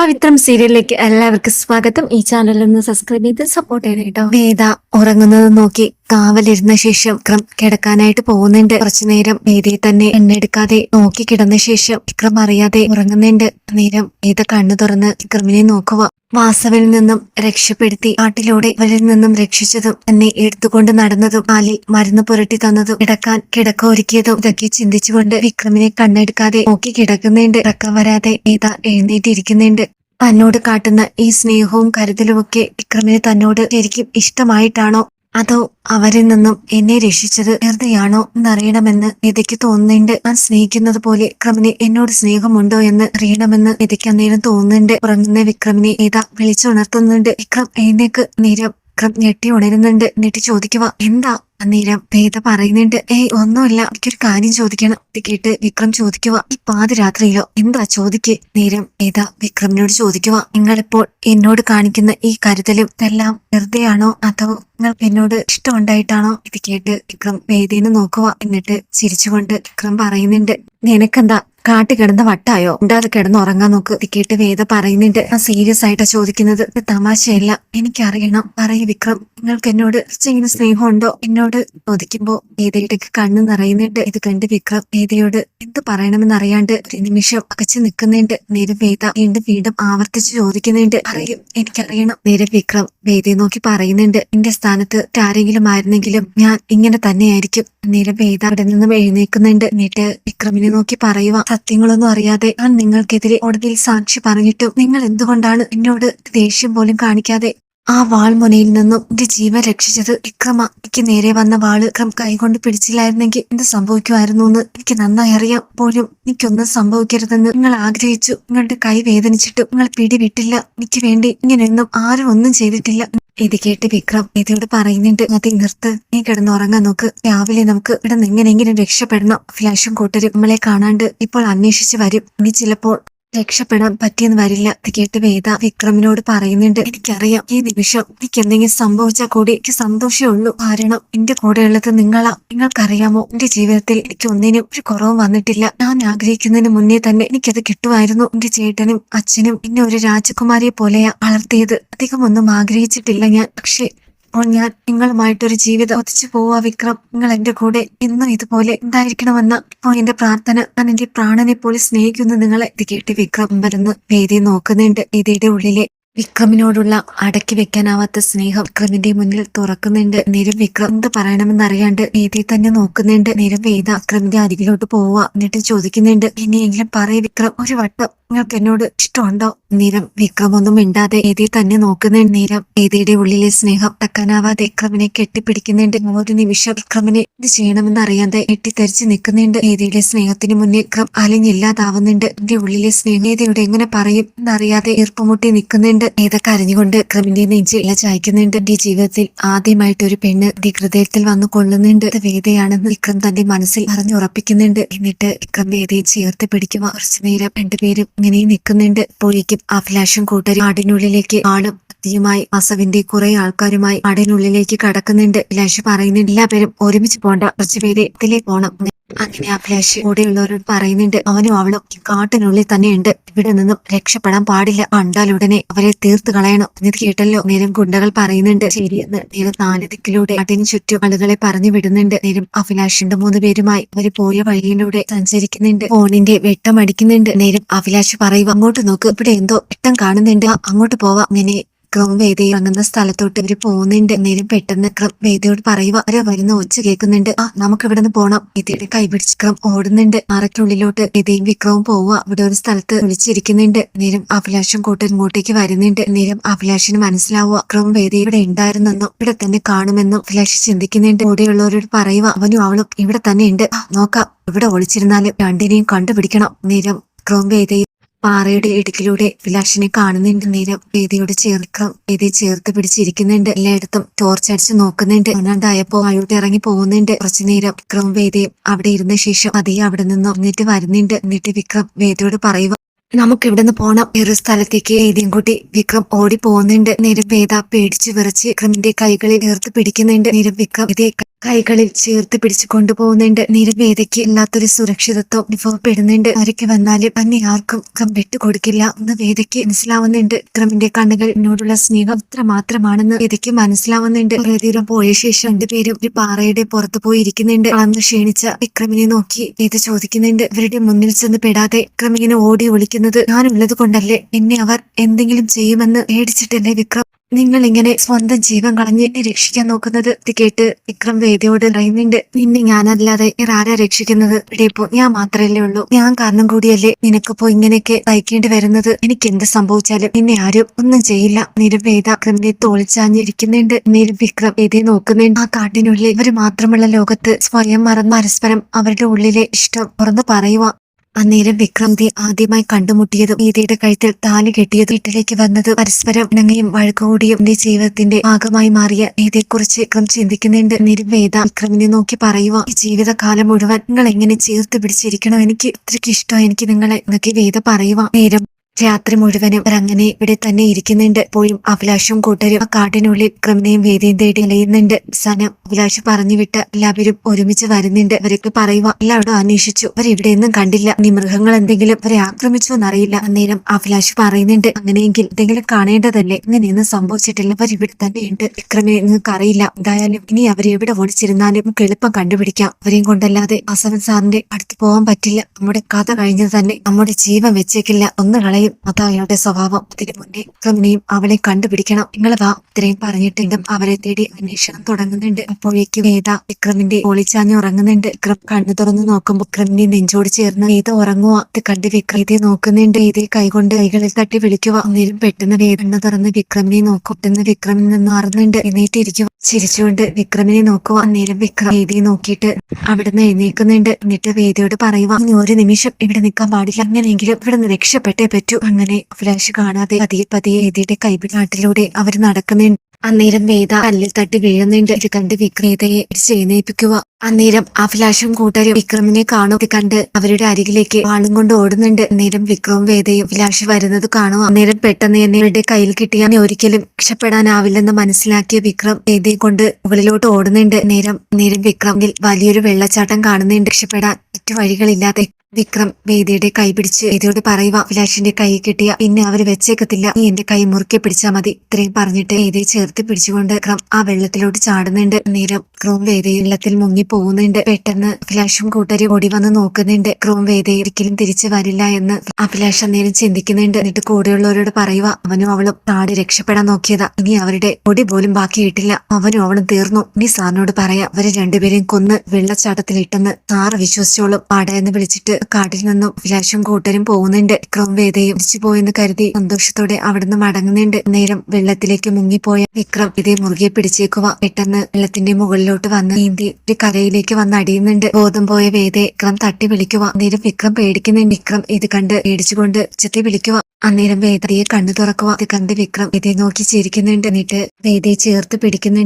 പവിത്രം സീരിയലിലേക്ക് എല്ലാവർക്കും സ്വാഗതം. ഈ ചാനൽ ഒന്ന് സബ്സ്ക്രൈബ് ചെയ്ത് സപ്പോർട്ട് ചെയ്യണം കേട്ടോ വേദ ഉറങ്ങുന്നത് നോക്കി. കാവലിരുന്ന ശേഷം വിക്രം കിടക്കാനായിട്ട് പോകുന്നുണ്ട്. കുറച്ചു നേരം വേദിയിൽ തന്നെ എണ്ണെടുക്കാതെ നോക്കി കിടന്ന ശേഷം വിക്രം അറിയാതെ ഉറങ്ങുന്നുണ്ട്. നേരം വേദ കണ്ണു തുറന്ന് വിക്രമിനെ നോക്കുക. വാസവിൽ നിന്നും രക്ഷപ്പെടുത്തി കാട്ടിലൂടെ അവരിൽ നിന്നും രക്ഷിച്ചതും തന്നെ എടുത്തുകൊണ്ട് നടന്നതും കാലിൽ മരുന്ന് പുരട്ടി തന്നതും കിടക്കാൻ കിടക്ക ഒരുക്കിയതും ഇതൊക്കെ ചിന്തിച്ചുകൊണ്ട് വിക്രമിനെ കണ്ണെടുക്കാതെ നോക്കി കിടക്കുന്നുണ്ട്. ഇറക്കം വരാതെ വേദ എഴുന്നേറ്റിരിക്കുന്നുണ്ട്. തന്നോട് കാട്ടുന്ന ഈ സ്നേഹവും കരുതലുമൊക്കെ വിക്രമിന് തന്നോട് ശരിക്കും ഇഷ്ടമായിട്ടാണോ? അതോ അവരിൽ നിന്നും എന്നെ രക്ഷിച്ചത് വെറുതെയാണോ എന്നറിയണമെന്ന് നിതയ്ക്ക് തോന്നുന്നുണ്ട്. ഞാൻ സ്നേഹിക്കുന്നത് പോലെ വിക്രമിന് എന്നോട് സ്നേഹമുണ്ടോ എന്ന് അറിയണമെന്ന് നിതയ്ക്ക് അന്നേരം തോന്നുന്നുണ്ട്. ഉറങ്ങുന്ന വിക്രമിനെ ഏതാ വിളിച്ചുണർത്തുന്നുണ്ട്. വിക്രം എഴുന്നേക്ക് നേരം വിക്രം ഞെട്ടി ഉണരുന്നുണ്ട്. എന്നിട്ട് ചോദിക്കുക എന്താ? അന്നേരം ഭേദ പറയുന്നുണ്ട് ഏയ് ഒന്നുമില്ല എനിക്കൊരു കാര്യം ചോദിക്കണം. ഇത് കേട്ട് വിക്രം ചോദിക്കുക ഈ പാതിരാത്രിയിലോ എന്താ ചോദിക്ക്? നേരം ഭേദ വിക്രമിനോട് ചോദിക്കുക നിങ്ങളിപ്പോൾ എന്നോട് കാണിക്കുന്ന ഈ കരുതലും ഇതെല്ലാം വെറുതെയാണോ അതോ നിങ്ങൾ എന്നോട് ഇഷ്ടമുണ്ടായിട്ടാണോ? ഇത് കേട്ട് വിക്രം വേദിനെ നോക്കുക എന്നിട്ട് ചിരിച്ചുകൊണ്ട് വിക്രം പറയുന്നുണ്ട് നിനക്കെന്താ? കാട്ടി കിടന്ന വട്ടായോ? ഉണ്ടാതെ കിടന്ന് ഉറങ്ങാൻ നോക്ക് കേട്ട് വേദ പറയുന്നുണ്ട്. ഞാൻ സീരിയസ് ആയിട്ടാ ചോദിക്കുന്നത്. തമാശയല്ല. എനിക്കറിയണം. പറയൂ വിക്രം. നിങ്ങൾക്ക് എന്നോട് ഇങ്ങനെ സ്നേഹമുണ്ടോ? എന്നോട് ചോദിക്കുമ്പോ വേദയുടെ കണ്ണു നിറയുന്നുണ്ട്. ഇത് കണ്ട് വിക്രം വേദയോട് എന്ത് പറയണമെന്ന് അറിയാണ്ട് ഒരു നിമിഷം അകച്ചു നിൽക്കുന്നുണ്ട്. നേരെ വേദ വീണ്ടും വീണ്ടും ആവർത്തിച്ച് ചോദിക്കുന്നുണ്ട്. അറിയും എനിക്കറിയണം. നേരെ വിക്രം വേദയെ നോക്കി പറയുന്നുണ്ട്. എന്റെ സ്ഥാനത്ത് ആരെങ്കിലും ആയിരുന്നെങ്കിലും ഞാൻ ഇങ്ങനെ തന്നെയായിരിക്കും. നേരെ വേദ അവിടെ നിന്നും എഴുന്നേക്കുന്നുണ്ട് എന്നിട്ട് വിക്രമിനെ നോക്കി പറയുക സത്യങ്ങളൊന്നും അറിയാതെ ഞാൻ നിങ്ങൾക്കെതിരെ കോടതിയിൽ സാക്ഷി പറഞ്ഞിട്ടും നിങ്ങൾ എന്തുകൊണ്ടാണ് എന്നോട് ദേഷ്യം പോലും കാണിക്കാതെ ആ വാൾമുനയിൽ നിന്നും എന്റെ ജീവൻ രക്ഷിച്ചത് വിക്രമ. എനിക്ക് നേരെ വന്ന വാൾ വിക്രം കൈകൊണ്ട് പിടിച്ചില്ലായിരുന്നെങ്കിൽ എന്ത് സംഭവിക്കുമായിരുന്നു എന്ന് എനിക്ക് നന്നായി അറിയാം. പോലും എനിക്കൊന്നും സംഭവിക്കരുതെന്ന് നിങ്ങൾ ആഗ്രഹിച്ചു. നിങ്ങളുടെ കൈ വേദനിച്ചിട്ടും നിങ്ങൾ പിടിവിട്ടില്ല. എനിക്ക് വേണ്ടി ഇങ്ങനെയൊന്നും ആരും ഒന്നും ചെയ്തിട്ടില്ല. ഇത് കേട്ട് വിക്രം ഇതിയോട് പറയുന്നുണ്ട് അതി നിർത്ത്. നീ കിടന്നുറങ്ങാൻ നോക്ക്. രാവിലെ നമുക്ക് ഇവിടെ നിന്ന് എങ്ങനെയെങ്കിലും രക്ഷപ്പെടണം. ഫ്ലാഷും കൂട്ടരും നമ്മളെ കാണാണ്ട് ഇപ്പോൾ അന്വേഷിച്ച് വരും. ഇനി ചിലപ്പോൾ രക്ഷപ്പെടാൻ പറ്റിയെന്ന് വരില്ല. ഇത് കേട്ട് വേദ വിക്രമിനോട് പറയുന്നുണ്ട് എനിക്കറിയാം ഈ നിമിഷം എനിക്ക് എന്തെങ്കിലും സംഭവിച്ചാൽ കൂടി എനിക്ക് സന്തോഷമേ ഉള്ളൂ. കാരണം എന്റെ കൂടെയുള്ളത് നിങ്ങളാ. നിങ്ങൾക്കറിയാമോ എന്റെ ജീവിതത്തിൽ എനിക്ക് ഒന്നിനും ഒരു കുറവും വന്നിട്ടില്ല. ഞാൻ ആഗ്രഹിക്കുന്നതിന് മുന്നേ തന്നെ എനിക്കത് കിട്ടുമായിരുന്നു. എന്റെ ചേട്ടനും അച്ഛനും എന്നെ ഒരു രാജകുമാരിയെ പോലെയാ വളർത്തിയത്. അധികം ഒന്നും ആഗ്രഹിച്ചിട്ടില്ല ഞാൻ. പക്ഷേ അപ്പോൾ ഞാൻ നിങ്ങളുമായിട്ടൊരു ജീവിതം ഒതിച്ചു പോവാ വിക്രം. നിങ്ങൾ എന്റെ കൂടെ എന്നും ഇതുപോലെ ഉണ്ടായിരിക്കണമെന്ന് ഇപ്പോൾ എന്റെ പ്രാർത്ഥന ഞാൻ എന്റെ പ്രാണനെ പോലെ സ്നേഹിക്കുന്നു നിങ്ങളെ. ഇത് കേട്ട് വിക്രം വരുന്ന് വേദി നോക്കുന്നുണ്ട്. വേദിയുടെ ഉള്ളിലെ വിക്രമിനോടുള്ള അടക്കി വെക്കാനാവാത്ത സ്നേഹം വിക്രമിന്റെ മുന്നിൽ തുറക്കുന്നുണ്ട്. നേരം വിക്രം എന്ത് പറയണമെന്ന് അറിയാണ്ട് വേദിയെ തന്നെ നോക്കുന്നുണ്ട്. നേരം വേദ വിക്രമിന്റെ അരികിലോട്ട് പോവുക എന്നിട്ട് ചോദിക്കുന്നുണ്ട് ഇനിയെങ്കിലും പറയ വിക്രം ഒരു വട്ടം നിങ്ങൾക്ക് എന്നോട് ഇഷ്ടമുണ്ടോ? നീരം വിക്രമൊന്നും മിണ്ടാതെ ഏതി തന്നെ നോക്കുന്ന നീരം ഏതിയുടെ ഉള്ളിലെ സ്നേഹം തക്കാനാവാതെ വിക്രമിനെ കെട്ടിപ്പിടിക്കുന്നുണ്ട്. ഒരു നിമിഷം വിക്രമിനെ ഇത് ചെയ്യണമെന്ന് അറിയാതെ എട്ടിത്തെരിച്ച് നിൽക്കുന്നുണ്ട്. ഏതിയുടെ സ്നേഹത്തിന് മുന്നിൽ വിക്രം അലിഞ്ഞില്ലാതാവുന്നുണ്ട്. എന്റെ ഉള്ളിലെ സ്നേഹം ഏതിയുടെ എങ്ങനെ പറയും എന്നറിയാതെ ഈർപ്പമുട്ടി നിൽക്കുന്നുണ്ട്. ഏതൊക്കെ അറിഞ്ഞുകൊണ്ട് വിക്രമിന്റെ നെഞ്ചില്ല ചായ്ക്കുന്നുണ്ട്. എന്റെ ജീവിതത്തിൽ ആദ്യമായിട്ട് ഒരു പെണ്ണ് എന്റെ ഹൃദയത്തിൽ വന്നു കൊള്ളുന്നുണ്ട്. വേദയാണെന്ന് വിക്രം തന്റെ മനസ്സിൽ അറിഞ്ഞുറപ്പിക്കുന്നുണ്ട്. എന്നിട്ട് വിക്രം വേദയെ ചേർത്ത് പിടിക്കുക കുറച്ചു നേരം രണ്ടുപേരും ഇങ്ങനെ നിൽക്കുന്നുണ്ട്. പോയിക്കും അഭിലാഷം കൂട്ടർ ആടിനുള്ളിലേക്ക് ആളും കത്തിയുമായി അസവിന്റെ കുറെ ആൾക്കാരുമായി ആടിനുള്ളിലേക്ക് കടക്കുന്നുണ്ട്. അഭിലാഷ് പറയുന്നുണ്ട് എല്ലാവരും ഒരുമിച്ച് പോണ്ട. കുറച്ച് പേര് ഇതിലേക്ക് പോണം. അങ്ങനെ അഭിലാഷ് കൂടെയുള്ളവരോട് പറയുന്നുണ്ട്. അവനും അവളും കാട്ടിനുള്ളിൽ തന്നെയുണ്ട്. ഇവിടെ നിന്നും രക്ഷപ്പെടാൻ പാടില്ല. കണ്ടാലുടനെ അവരെ തീർത്ത് കളയണം. എന്നിത് കേട്ടല്ലോ. നേരം ഗുണ്ടകൾ പറയുന്നുണ്ട്. ശരിയെന്ന് നേരം നാല് ദിക്കിലൂടെ അതിന് ചുറ്റും ആളുകളെ പറഞ്ഞു വിടുന്നുണ്ട്. നേരം അഭിലാഷിന്റെ മൂന്ന് പേരുമായി അവർ പോയ വഴിയിലൂടെ സഞ്ചരിക്കുന്നുണ്ട്. ഫോണിന്റെ വെട്ടം അടിക്കുന്നുണ്ട്. നേരം അഭിലാഷ് പറയുക അങ്ങോട്ട് നോക്ക്. ഇവിടെ എന്തോ വെട്ടം കാണുന്നുണ്ട്. അങ്ങോട്ട് പോവാം. അങ്ങനെ ക്രം വേദി ഇറങ്ങുന്ന സ്ഥലത്തോട്ട് ഇവർ പോകുന്നുണ്ട്. നേരം പെട്ടെന്ന് ക്രം വേദിയോട് പറയുക അവർ വരുന്ന ഒച്ച കേൾക്കുന്നുണ്ട്. ആ നമുക്ക് ഇവിടെ നിന്ന് പോണം. വേദിയുടെ കൈപിടിച്ച് ക്രം ഓടുന്നുണ്ട്. അറയ്ക്കുള്ളിലോട്ട് വേദിയും വിക്രവും പോവുക. അവിടെ ഒരു സ്ഥലത്ത് വിളിച്ചിരിക്കുന്നുണ്ട്. നേരം അഭിലാഷും കൂട്ടർ ഇങ്ങോട്ടേക്ക് വരുന്നുണ്ട്. നേരം അഭിലാഷിന് മനസ്സിലാവുക ക്രം വേദി ഇവിടെ ഉണ്ടായിരുന്നെന്നും ഇവിടെ തന്നെ കാണുമെന്നും അഭിലാഷ് ചിന്തിക്കുന്നുണ്ട്. കൂടെയുള്ളവരോട് പറയുക അവനും അവളും ഇവിടെ തന്നെ ഉണ്ട്. നോക്കാം. ഇവിടെ ഒളിച്ചിരുന്നാലും രണ്ടിനെയും കണ്ടുപിടിക്കണം. നേരം ക്രോം വേദയിൽ പാറയുടെ ഇടുക്കിലൂടെ വിലാഷിനെ കാണുന്നുണ്ട്. നേരം വേദിയോട് ചേർക്കാം വേദി ചേർത്ത് പിടിച്ചിരിക്കുന്നുണ്ട്. എല്ലായിടത്തും ടോർച്ച് അടിച്ച് നോക്കുന്നുണ്ട്. അല്ലാണ്ടായപ്പോ അയോട്ട് ഇറങ്ങി പോകുന്നുണ്ട്. കുറച്ചു നേരം വിക്രം വേദിയും അവിടെ ഇരുന്ന ശേഷം അതേ അവിടെ നിന്ന് എന്നിട്ട് വരുന്നുണ്ട്. എന്നിട്ട് വിക്രം വേദിയോട് പറയുക നമുക്ക് ഇവിടെ നിന്ന് പോണം. വേറൊരു സ്ഥലത്തേക്ക് വേദിയും കൂട്ടി വിക്രം ഓടി പോകുന്നുണ്ട്. നേരം വേദ പേടിച്ച് വിറച്ച് വിക്രമിന്റെ കൈകളിൽ ചേർത്ത് പിടിക്കുന്നുണ്ട്. നേരം വിക്രം ഇതേ കൈകളിൽ ചേർത്ത് പിടിച്ചു കൊണ്ടുപോകുന്നുണ്ട്. നിരവേദയ്ക്ക് ഇല്ലാത്തൊരു സുരക്ഷിതത്വം അനുഭവപ്പെടുന്നുണ്ട്. ആരൊക്കെ വന്നാലും തന്നെ ആർക്കും വിക്രം വിട്ടുകൊടുക്കില്ല എന്ന് വേദയ്ക്ക് മനസ്സിലാവുന്നുണ്ട്. ക്രമിന്റെ കണ്ണുകൾ എന്നോടുള്ള സ്നേഹം ഇത്ര മാത്രമാണെന്ന് വേദയ്ക്ക് മനസ്സിലാവുന്നുണ്ട്. കുറെ പോയ ശേഷം രണ്ടുപേരും ഒരു പാറയുടെ പുറത്ത് പോയി ഇരിക്കുന്നുണ്ട് വളർന്ന് ക്ഷീണിച്ച വിക്രമിനെ നോക്കി വേദ ചോദിക്കുന്നുണ്ട്. ഇവരുടെ മുന്നിൽ ചെന്ന് പെടാതെ വിക്രമിങ്ങനെ ഓടി ഒളിക്കുന്നത് ഞാനുള്ളത് കൊണ്ടല്ലേ എന്നെ അവർ എന്തെങ്കിലും ചെയ്യുമെന്ന് പേടിച്ചിട്ടല്ലേ വിക്രം നിങ്ങൾ ഇങ്ങനെ സ്വന്തം ജീവൻ കളഞ്ഞ് രക്ഷിക്കാൻ നോക്കുന്നത് കേട്ട് വിക്രം വേദിയോട് പറയുന്നുണ്ട്. നിന്നെ ഞാനല്ലാതെ ഇറാരെ രക്ഷിക്കുന്നത്? ഇവിടെ ഇപ്പോ ഞാൻ മാത്രമല്ലേ ഉള്ളൂ. ഞാൻ കാരണം കൂടിയല്ലേ നിനക്കിപ്പോ ഇങ്ങനെയൊക്കെ സഹിക്കേണ്ടി വരുന്നത്? എനിക്ക് എന്ത് സംഭവിച്ചാലും നിന്നെ ആരും ഒന്നും ചെയ്യില്ല. നിരവേദ വിക്രമിനെ തോളിച്ചാഞ്ഞിരിക്കുന്നുണ്ട് നിര വിക്രം വേദിയെ നോക്കുന്നുണ്ട്. ആ കാട്ടിനുള്ളിൽ ഇവർ മാത്രമുള്ള ലോകത്ത് സ്വയം മറന്ന് പരസ്പരം അവരുടെ ഉള്ളിലെ ഇഷ്ടം തുറന്നു പറയുക അന്നേരം വിക്രംതി ആദ്യമായി കണ്ടുമുട്ടിയതും ഗീതയുടെ കഴുത്തിൽ താലി കെട്ടിയതും വീട്ടിലേക്ക് വന്നത് പരസ്പരം ഇണങ്ങിയും വഴക്കുകൂടിയും എന്റെ ജീവിതത്തിന്റെ ഭാഗമായി മാറിയ ഗീതയെക്കുറിച്ച് വിക്രം ചിന്തിക്കുന്നുണ്ട്. നിരുവേദ വിക്രമിനെ നോക്കി പറയുക ജീവിതകാലം മുഴുവൻ നിങ്ങൾ എങ്ങനെ ചേർത്ത് പിടിച്ചിരിക്കണം? എനിക്ക് ഇത്രയ്ക്ക് ഇഷ്ടം. എനിക്ക് നിങ്ങളെ എന്നൊക്കെ വേദ പറയുക നേരം രാത്രി മുഴുവനും അങ്ങനെ ഇവിടെ തന്നെ ഇരിക്കുന്നുണ്ട്. പോയും അഭിലാഷും കൂട്ടരും ആ കാട്ടിനുള്ളിൽ വിക്രമിനെയും വേദിയും തേടി അലയുന്നുണ്ട്. സനം അഭിലാഷ് പറഞ്ഞു വിട്ട എല്ലാവരും ഒരുമിച്ച് വരുന്നുണ്ട്. അവരൊക്കെ പറയുക എല്ലാവരും അന്വേഷിച്ചു. അവരെവിടെയൊന്നും കണ്ടില്ല. ഇനി മൃഗങ്ങൾ എന്തെങ്കിലും അവരെ ആക്രമിച്ചു എന്നറിയില്ല. അന്നേരം അഭിലാഷ് പറയുന്നുണ്ട് അങ്ങനെയെങ്കിൽ എന്തെങ്കിലും കാണേണ്ടതല്ലേ? ഇങ്ങനെയൊന്നും സംഭവിച്ചിട്ടില്ല. അവർ ഇവിടെ തന്നെയുണ്ട് വിക്രമെ നിങ്ങൾക്ക് അറിയില്ല. എന്തായാലും ഇനി അവരെവിടെ ഓടിച്ചിരുന്നാലും നമുക്ക് എളുപ്പം കണ്ടുപിടിക്കാം. അവരെയും കൊണ്ടല്ലാതെ അസവൻ സാറിന്റെ അടുത്ത് പോകാൻ പറ്റില്ല. നമ്മുടെ കഥ കഴിഞ്ഞത് തന്നെ നമ്മുടെ ജീവൻ വെച്ചേക്കില്ല. ഒന്ന് കളയും. അതാ അയാളുടെ സ്വഭാവം. ഇതിനു മുന്നേ വിക്രമിനെയും അവളെ കണ്ടുപിടിക്കണം. നിങ്ങൾ വാ ഇത്രയും പറഞ്ഞിട്ടുണ്ടും അവരെ തേടി അന്വേഷണം തുടങ്ങുന്നുണ്ട്. അപ്പോഴേക്കും വേദ വിക്രമിന്റെ ഒളിച്ചാഞ്ഞ് ഉറങ്ങുന്നുണ്ട്. വിക്രം കണ്ണു തുറന്നു നോക്കുമ്പോൾ വിക്രമിന്റെ നെഞ്ചോട് ചേർന്ന് വേദ ഉറങ്ങുക ഇത് കണ്ട് വിക്രം ഇതേ നോക്കുന്നുണ്ട്. ഇതേ കൈകൊണ്ട് കൈകളിൽ തട്ടി വിളിക്കുക അന്നേരം പെട്ടെന്ന് വേദന തുറന്ന് വിക്രമിനെ നോക്കും. പെട്ടെന്ന് വിക്രമിൽ നിന്ന് മാറുന്നുണ്ട്. എണീറ്റിരിക്കുക ചിരിച്ചുകൊണ്ട് വിക്രമിനെ നോക്കുക അന്നേരം വിക്രം വേദിയെ നോക്കിയിട്ട് അവിടുന്ന് എഴുന്നേക്കുന്നുണ്ട് എന്നിട്ട് വേദിയോട് പറയുക ഒരു നിമിഷം ഇവിടെ നിൽക്കാൻ പാടില്ല. അങ്ങനെയെങ്കിലും ഇവിടെ നിന്ന് രക്ഷപ്പെട്ടേ പറ്റൂ. അങ്ങനെ ഫ്ലാഷ് കാണാതെ പതിയെ പതിയെ എതിയുടെ കൈപിടാട്ടിലൂടെ അവർ നടക്കുന്നുണ്ട്. അന്നേരം വേദ കല്ലിൽ തട്ടി വീഴുന്നുണ്ട്. ഇത് കണ്ട് വിക്രേതയെ ചെയ്യുന്നേപ്പിക്കുക അന്നേരം ആ ഫ്ലാഷും കൂട്ടരും വിക്രമിനെ കാണും കണ്ട് അവരുടെ അരികിലേക്ക് വാളും കൊണ്ട് ഓടുന്നുണ്ട്. അന്നേരം വിക്രവും വേദയും ഫ്ലാഷ് വരുന്നത് കാണുക. അന്നേരം പെട്ടെന്ന് തന്നെ ഇവരുടെ കയ്യിൽ കിട്ടിയാൽ ഒരിക്കലും രക്ഷപ്പെടാനാവില്ലെന്ന് മനസ്സിലാക്കിയ വിക്രം വേദയെ കൊണ്ട് മുകളിലോട്ട് ഓടുന്നുണ്ട്. നേരം നേരം വിക്രമിൽ വലിയൊരു വെള്ളച്ചാട്ടം കാണുന്നുണ്ട്. രക്ഷപ്പെടാൻ മറ്റു വഴികളില്ലാതെ വിക്രം വേദിയുടെ കൈ പിടിച്ച് വേദിയോട് പറയുക അഭിലാഷിന്റെ കൈ കിട്ടിയ പിന്നെ അവർ വെച്ചേക്കത്തില്ല. നീ എന്റെ കൈ മുറുക്കി പിടിച്ചാ മതി. ഇത്രയും പറഞ്ഞിട്ട് വേദിയെ ചേർത്ത് പിടിച്ചുകൊണ്ട് വിക്രം ആ വെള്ളത്തിലോട്ട് ചാടുന്നുണ്ട്. നേരം ക്രോം വേദി വെള്ളത്തിൽ മുങ്ങി പോകുന്നുണ്ട്. പെട്ടെന്ന് അഭിലാഷും കൂട്ടരും ഓടി വന്ന് നോക്കുന്നുണ്ട്. ക്രോം വേദി ഒരിക്കലും തിരിച്ചു വരില്ല എന്ന് അഭിലാഷ് അന്നേരം ചിന്തിക്കുന്നുണ്ട്. എന്നിട്ട് കൂടെയുള്ളവരോട് പറയുക അവനും അവളും താടി രക്ഷപ്പെടാൻ നോക്കിയതാ. ഇനി അവരുടെ പൊടി പോലും ബാക്കിയിട്ടില്ല. അവനും അവളും തീർന്നു. ഇനി സാറിനോട് പറയാം അവരെ രണ്ടുപേരെയും കൊന്ന് വെള്ളച്ചാട്ടത്തിൽ ഇട്ടെന്ന് സാറ് വിശ്വസിച്ചോളും. പാടയെന്ന് വിളിച്ചിട്ട് കാട്ടിൽ നിന്നും അഭിലാഷും കൂട്ടരും പോകുന്നുണ്ട്. വിക്രം വേദയും തിരിച്ചു പോയെന്ന് കരുതി സന്തോഷത്തോടെ അവിടുന്ന് മടങ്ങുന്നുണ്ട്. നേരം വെള്ളത്തിലേക്ക് മുങ്ങിപ്പോയ വിക്രം ഇതേ മുറുകെ പിടിച്ചേക്കുക. പെട്ടെന്ന് വെള്ളത്തിന്റെ മുകളിലോട്ട് വന്ന് നീന്തി ഒരു കരയിലേക്ക് വന്ന് അടിയുന്നുണ്ട്. ബോധം പോയ വേദയെ വിക്രം തട്ടി വിളിക്കുക. നേരം വിക്രം പേടിക്കുന്നുണ്ട്. വിക്രം ഇത് കണ്ട് പേടിച്ചുകൊണ്ട് ഉച്ചത്തിൽ വിളിക്കുക. അന്നേരം വേദയെ കണ്ണു തുറക്കുക. ഇത് കണ്ട് വിക്രം വേദയെ നോക്കി ചിരിക്കുന്നുണ്ട്. എന്നിട്ട് വേദയെ ചേർത്ത് പിടിക്കുന്നുണ്ട്.